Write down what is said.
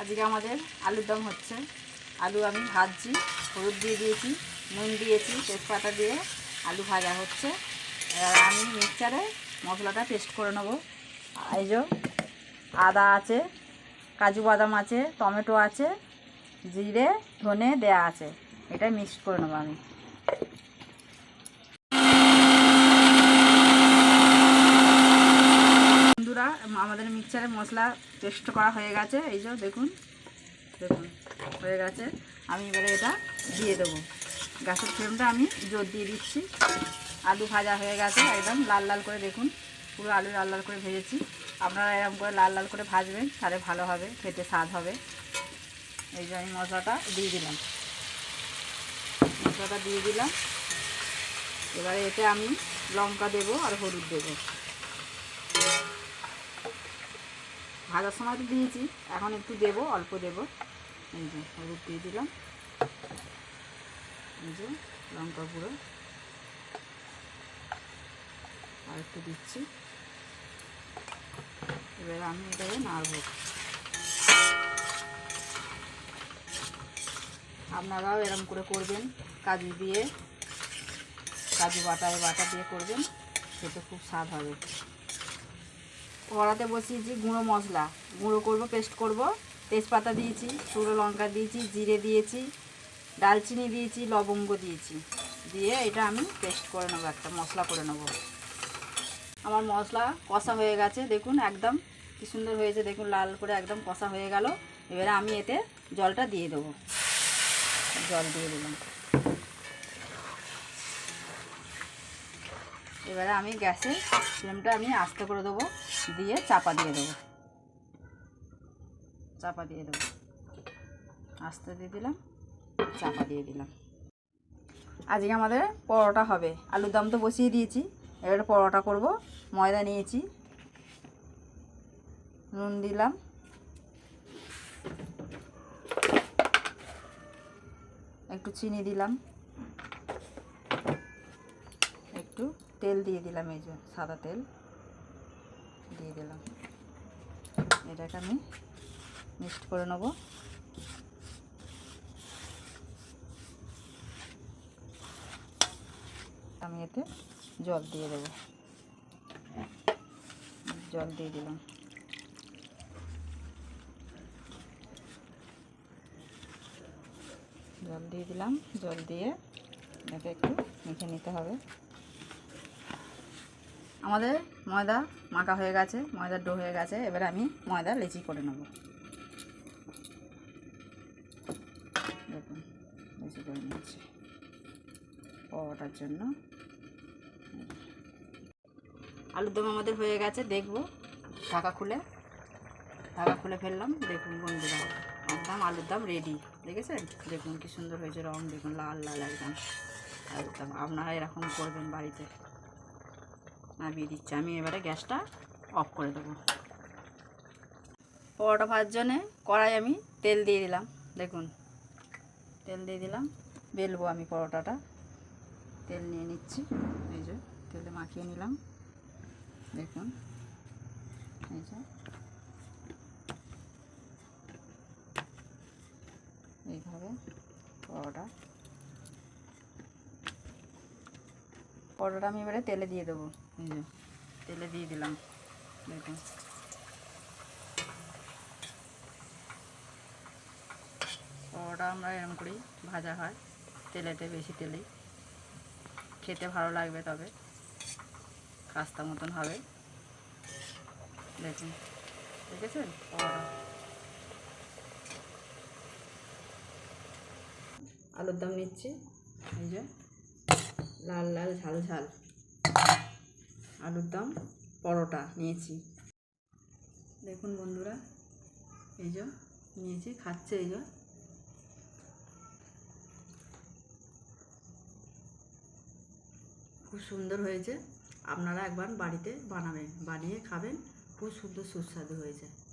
আজকে আমাদের আলুর দম হচ্ছে। আলু আমি ভাজছি, হলুদ দিয়ে দিয়েছি, নুন দিয়েছি, তেজপাতা দিয়ে আলু ভাজা হচ্ছে। আমি মিক্সচারে মশলাটা পেস্ট করে নেব। এই যে আদা আছে, কাজু বাদাম আছে, টমেটো আছে, জিরে, ধনে দেয়া আছে। এটা মিক্স করে নেব আমি। বন্ধুরা আমাদের মিক্সচারে মশলা পেস্ট করা হয়ে গেছে। এই যে দেখুন দেখুন, হয়ে গেছে। আমি এবারে এটা দিয়ে দেবো। গ্যাসের ফ্লেমটা আমি জোর দিয়ে দিচ্ছি। আলু ভাজা হয়ে গেছে, একদম লাল লাল করে দেখুন। পুরো আলু লাল লাল করে ভেজেছি। আপনারা এরকম করে লাল লাল করে ভাজবেন, তাহলে ভালো হবে, খেতে স্বাদ হবে। এই যে আমি মশলাটা দিয়ে দিলাম। মশলাটা দিয়ে দিলাম। এবারে এতে আমি লঙ্কা দেবো আর হলুদ দেবো। ভাজার সময় তো দিয়েছি। এখন একটু দেবো, অল্প দেবো। এই যে হলুদ দিয়ে দিলাম। এই যে লঙ্কা গুঁড়ো। আর একটু দিচ্ছি। এবার আমি এটাকে নাড়ব। আপনারাও এরম করে করবেন, কাজু দিয়ে। কাজু বাটায় বাটা দিয়ে করবেন, খেতে খুব স্বাদ হবে। কড়াতে বসিয়েছি গুঁড়ো মশলা। গুঁড়ো করব, পেস্ট করব। তেজপাতা দিয়েছি, শুকনো লঙ্কা দিয়েছি, জিরে দিয়েছি, ডালচিনি দিয়েছি, লবঙ্গ দিয়েছি। দিয়ে এটা আমি পেস্ট করে নেব, একটা মশলা করে নেব। আমার মশলা কষা হয়ে গেছে, দেখুন একদম কি সুন্দর হয়েছে, দেখুন লাল করে একদম কষা হয়ে গেল। এবারে আমি এতে জলটা দিয়ে দেবো। জল দিয়ে দিলাম। এবারে আমি গ্যাসে ফ্লেমটা আমি আস্তে করে দেবো, দিয়ে চাপা দিয়ে দেবো। চাপা দিয়ে দেবো। আস্তে দিয়ে দিলাম, চাপা দিয়ে দিলাম। আজকে আমাদের পরোটা হবে। আলুর দাম তো বসিয়ে দিয়েছি। এবারে পরোটা করব, ময়দা নিয়েছি। নুন দিলাম। একটু চিনি দিলাম একটু তেল দিয়ে দিলাম, এই যে সাদা তেল। দিয়ে দিলাম। এটাকে আমি মিক্সড করে নেব। আমি এতে জল দিয়ে দেব। জল দিয়ে দিলাম। জল দিয়ে দিলাম। জল দিয়ে এটাকে একটু মেখে নিতে হবে। আমাদের ময়দা মাখা হয়ে গেছে ময়দার ডো হয়ে গেছে, এবারে আমি ময়দা লেচি করে নেব। দেখুন, লেচি করে নিচ্ছি পরোটার জন্য। আলুর দম আমাদের হয়ে গেছে, দেখব। ঢাকা খুলে ঢাকা খুলে ফেললাম, দেখুন বন্ধুরা, একদম আলুর দাম রেডি দেখেছেন? দেখুন কি সুন্দর হয়েছে রং, দেখুন লাল লাল একদম একদম আপনারা এরকম করবেন বাড়িতে। নামিয়ে দিচ্ছি। আমি এবারে গ্যাসটা অফ করে দেবো। পরোটা ভাজার জন্যে কড়াই আমি তেল দিয়ে দিলাম। দেখুন, তেল দিয়ে দিলাম। বেলবো আমি পরোটাটা। তেল নিয়ে নিচ্ছি। এই যে তেলে মাখিয়ে নিলাম। দেখুন, এই যে। এইভাবে পরোটা পরোটা আমি এবারে তেলে দিয়ে দেবো। তেলে দিয়ে দিলাম। দেখুন। পরোটা আমরা এরকম করি ভাজা হয়, তেলেতে বেশি তেলেই। খেতে ভালো লাগবে তবে খাস্তা মতন হবে। দেখুন, দেখেছেন? পরোটা। আলুর দাম নিচ্ছি, এই যে। লাল লাল, ঝাল ঝাল। আলুর দম, পরোটা নিয়েছি। দেখুন বন্ধুরা, এই যে নিয়েছি, খাচ্ছে এই যে। খুব সুন্দর হয়েছে। আপনারা একবার বাড়িতে বানাবেন, বানিয়ে খাবেন। খুব সুন্দর সুস্বাদু হয়েছে।